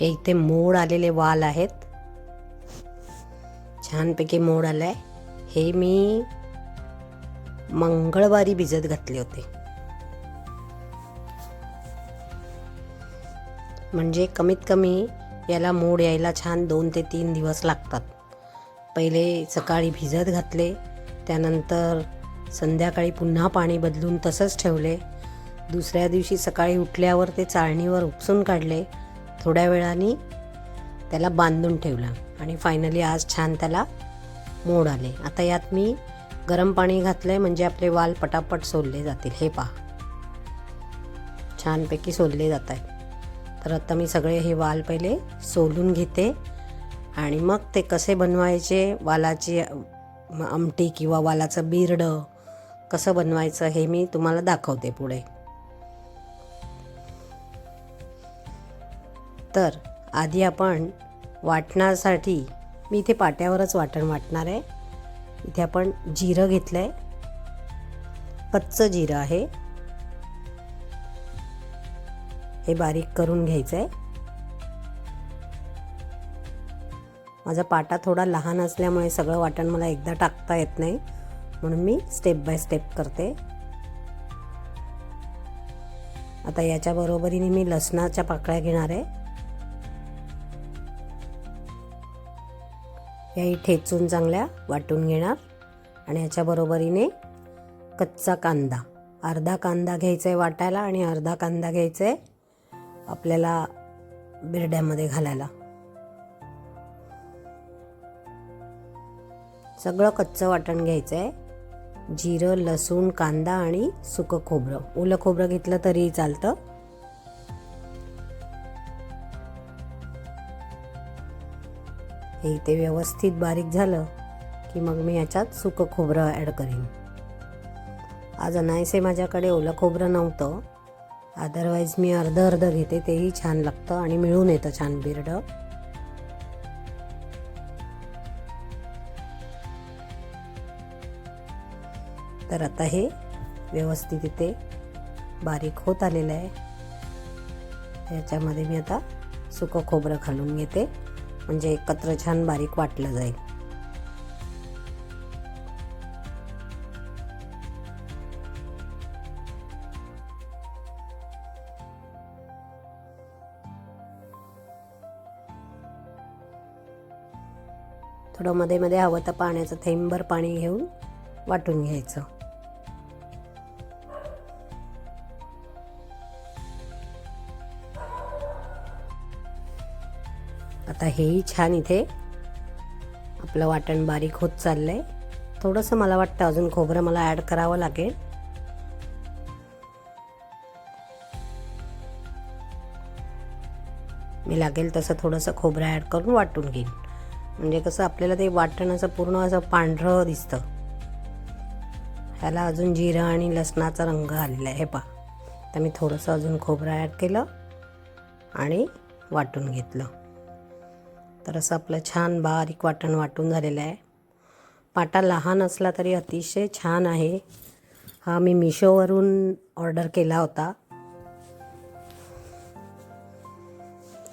हे इथे मोड आलेले वाल आहेत. छानपैकी मोड आलाय. हे मी मंगळवारी भिजत घातले होते. म्हणजे कमीत कमी याला मोड यायला छान दोन ते तीन दिवस लागतात. पहिले सकाळी भिजत घातले त्यानंतर संध्याकाळी पुन्हा पाणी बदलून तसंच ठेवले. दुसऱ्या दिवशी सकाळी उठल्यावर ते चाळणीवर उपसून काढले. थोड्या वेळाने त्याला बांधून ठेवलं आणि फायनली आज छान त्याला मोड आले. आता यात मी गरम पाणी घातलं आहे म्हणजे आपले वाल पटापट सोलले जातील. हे पहा. छानपैकी सोलले जात आहेत तर आता मी सगळे हे वाल पहिले सोलून घेते आणि मग ते कसे बनवायचे वालाची आमटी किंवा वालाचं बिरडं कसं बनवायचं हे मी तुम्हाला दाखवते पुढे. तर आधी आपण वाटण्यासाठी मी इथे पाट्यावरच वाटण वाटणार आहे. इथे आपण जिरं घेतलं आहे कच्चं जिरं आहे. हे बारीक करून घ्यायचं आहे माझा पाटा थोडा लहान असल्यामुळे सगळं वाटण मला एकदा टाकता येत नाही. म्हणून मी स्टेप बाय स्टेप करते. आता याच्या बरोबरीने मी लसणाच्या पाकळ्या घेणार आहे. याही ठेचून चांगल्या वाटून घेणार. आणि याच्या बरोबरीने कच्चा कांदा. अर्धा कांदा घ्यायचा आहे वाटायला आणि अर्धा कांदा घ्यायचा आहे आपल्याला बिरड्यामध्ये घालायला. सगळं कच्चं वाटण घ्यायचं आहे जिरं लसूण कांदा आणि सुकं खोबरं. ओलं खोबरं घेतलं तरीही चालतं. हे इथे व्यवस्थित बारीक झालं की मग मी याच्यात सुकं खोबरं ॲड करीन. आज अनायसे माझ्याकडे ओलं खोबरं नव्हतं. अदरवाईज मी अर्धं अर्धं घेते तेही छान लागतं आणि मिळून येतं छान बिरड. तर आता हे व्यवस्थित इथे बारीक होत आलेलं आहे. याच्यामध्ये मी आता सुकं खोबरं घालून घेते. म्हणजे एकत्र छान बारीक वाटलं जाईल. थोडं मध्ये मध्ये हवं तर पाण्याचं थेंबर पाणी घेऊन वाटून घ्यायचं. आता हेही छान इथे आपलं वाटण बारीक होत चाललं आहे थोडंसं मला वाटतं अजून खोबरं मला ॲड करावं लागेल. मी लागेल तसं थोडंसं खोबरं ॲड करून वाटून घेईन. म्हणजे कसं आपल्याला ते वाटण असं पूर्ण असं पांढरं दिसतं. ह्याला अजून जिरं आणि लसणाचा रंग आलेला आहे हे पहा. तर मी थोडंसं अजून खोबरं ॲड केलं आणि वाटून घेतलं. तर असं आपलं छान बारीक वाटण वाटून झालेलं आहे. पाटा लहान असला तरी अतिशय छान आहे. हा मी मिशोवरून ऑर्डर केला होता.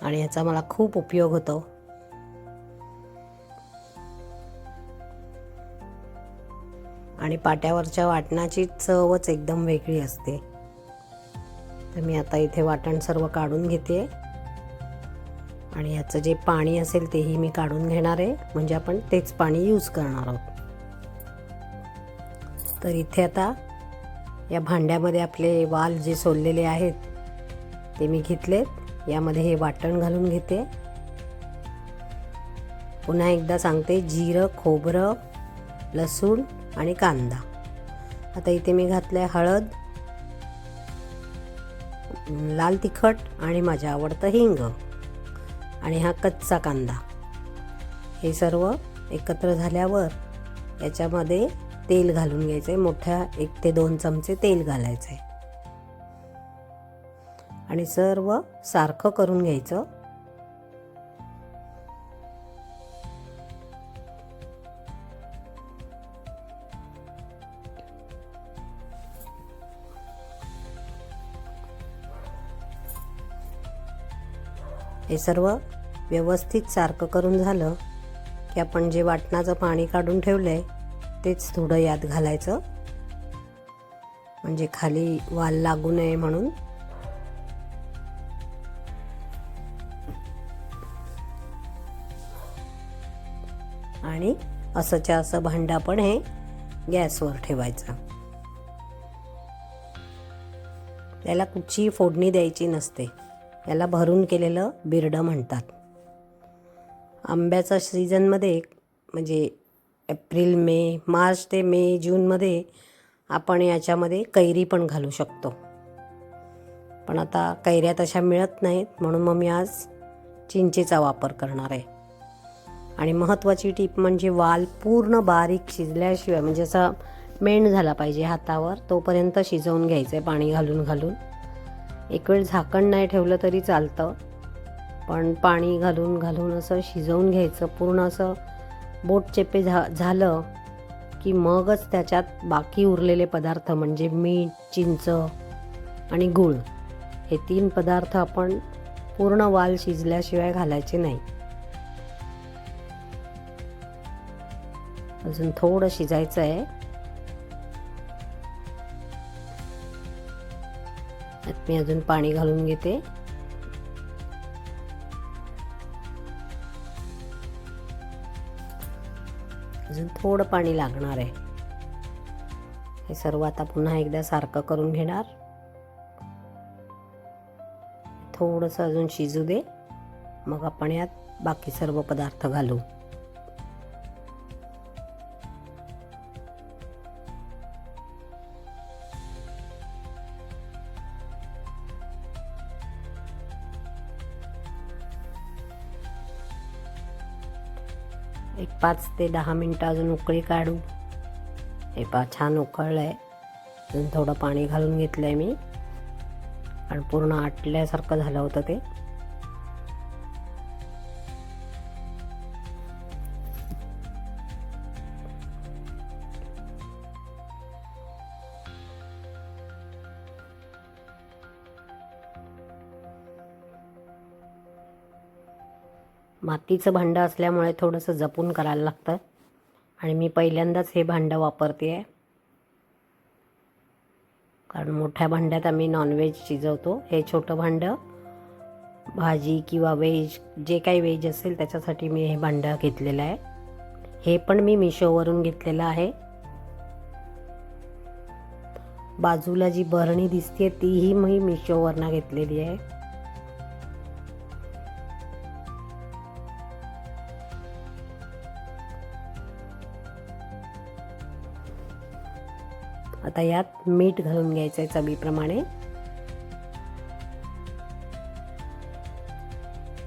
आणि याचा मला खूप उपयोग होतो. आणि पाट्यावरच्या वाटणाची चवच एकदम वेगळी असते. तर मी आता इथे वाटण सर्व काढून घेते. आणि याचं जे पाणी असेल तेही मी काढून घेणार आहे. म्हणजे आपण तेच पाणी यूज करणार आहोत. तर इथे आता या भांड्यामध्ये आपले वाल जे सोललेले आहेत ते मी घेतलेत. यामध्ये हे वाटण घालून घेते. पुन्हा एकदा सांगते जिरं खोबरं लसूण आणि कांदा. आता इथे मी घातलं आहे हळद लाल तिखट आणि माझ्या आवडतं हिंग. आणि हा कच्चा कांदा. हे सर्व एकत्र झाल्यावर याच्यामध्ये तेल घालून घ्यायचं. आहे मोठ्या एक ते दोन चमचे तेल घालायचं. आहे आणि सर्व सारखं करून घ्यायचं. हे सर्व व्यवस्थित सारखं करून झालं की आपण जे वाटणाचं पाणी काढून ठेवलं आहे तेच थोडं यात घालायचं. म्हणजे खाली वाल लागू नये म्हणून. आणि असंच्या असं भांडं पण हे गॅसवर ठेवायचं. त्याला कुठचीही फोडणी द्यायची नसते. याला भरून केलेलं बिरडं म्हणतात. आंब्याचा सीझनमध्ये म्हणजे एप्रिल मे मार्च ते मे जूनमध्ये आपण याच्यामध्ये कैरी पण घालू शकतो. पण आता कैऱ्या तशा मिळत नाहीत म्हणून मग मी आज चिंचेचा वापर करणार आहे. आणि महत्त्वाची टीप म्हणजे वाल पूर्ण बारीक शिजल्याशिवाय म्हणजे असा मेण झाला पाहिजे हातावर तोपर्यंत शिजवून घ्यायचं आहे पाणी घालून घालून. एक वेळ झाकण नाही ठेवलं तरी चालतं. पण पाणी घालून घालून असं शिजवून घ्यायचं. पूर्ण असं बोट चेपे झा झालं की मगच त्याच्यात बाकी उरलेले पदार्थ म्हणजे मीठ चिंच आणि गूळ हे तीन पदार्थ आपण पूर्ण वाल शिजल्याशिवाय घालायचे नाही. अजून थोडं शिजायचं आहे मी अजून पाणी घालून घेते. अजून थोडं पाणी लागणार आहे. हे सर्व आता पुन्हा एकदा सारखं करून घेणार. थोडंसं अजून शिजू दे. मग आपण यात बाकी सर्व पदार्थ घालू. एक पाच ते दहा मिनटं अजून उकळी काढू. हे पा छान उकळलं आहे अजून थोडं पाणी घालून घेतलं आहे मी. आणि पूर्ण आटल्यासारखं झालं होतं ते. मातीचं भांडं असल्यामुळे थोडंसं जपून करायला लागतं. आणि मी पहिल्यांदाच हे भांडं वापरते आहे कारण मोठ्या भांड्यात आम्ही नॉनव्हेज शिजवतो. हे छोटं भांडं भाजी किंवा व्हेज जे काही व्हेज असेल त्याच्यासाठी मी हे भांडं घेतलेलं आहे. हे पण मी मिशोवरून घेतलेलं आहे. बाजूला जी बरणी दिसते तीही मी मिशोवरनं घेतलेली आहे. आता यात मीठ घालून घ्यायचं आहे चवीप्रमाणे.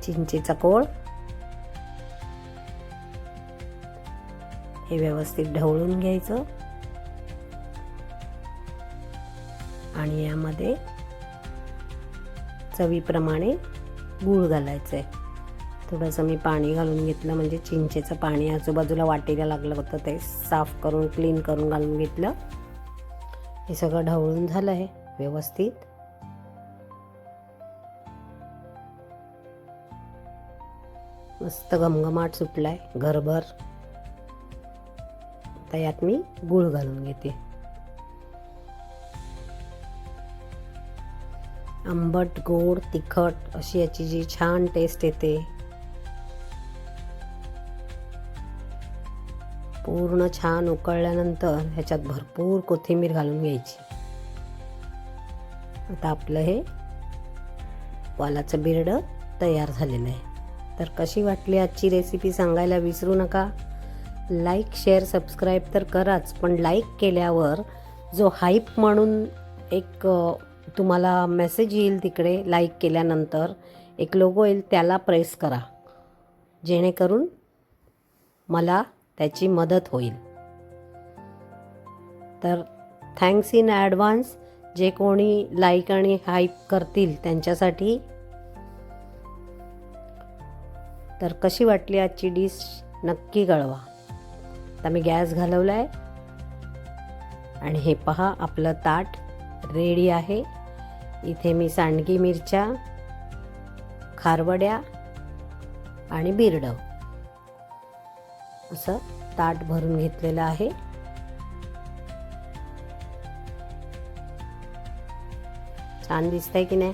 चिंचेचा कोळ. हे व्यवस्थित ढवळून घ्यायचं. आणि यामध्ये चवीप्रमाणे गूळ घालायचं आहे थोडंसं मी पाणी घालून घेतलं म्हणजे चिंचेचं पाणी आजूबाजूला वाटेला लागलं होतं ते साफ करून क्लीन करून घालून घेतलं. हे सगळं ढवळून झालं आहे व्यवस्थित. मस्त घमघमाट सुटलाय घरभर. आता यात मी गूळ घालून घेते. आंबट गोड तिखट अशी याची जी छान टेस्ट येते. पूर्ण छान उकळल्यानंतर ह्याच्यात भरपूर कोथिंबीर घालून घ्यायची. आता आपलं हे वालाचं बिरडं तयार झालेलं आहे. तर कशी वाटली आजची रेसिपी सांगायला विसरू नका. लाईक शेअर सबस्क्राईब तर कराच पण लाईक केल्यावर जो हाईप म्हणून एक तुम्हाला मेसेज येईल तिकडे लाईक केल्यानंतर एक लोगो येईल त्याला प्रेस करा. जेणेकरून मला त्याची मदत होईल. तर थँक्स इन ॲडव्हान्स जे कोणी लाईक आणि हाईप करतील त्यांच्यासाठी. तर कशी वाटली आजची डिश नक्की कळवा. आता मी गॅस घालवला आहे आणि हे पहा आपलं ताट रेडी आहे. इथे मी सांडगी मिरच्या खारवड्या आणि बिरडं. असं ताट भरून घेतलेलं आहे. छान दिसतंय की नाही?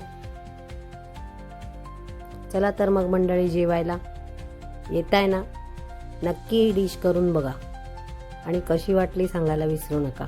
चला तर मग मंडळी जेवायला. येत आहे ना? नक्की ही डिश करून बघा. आणि कशी वाटली सांगायला विसरू नका.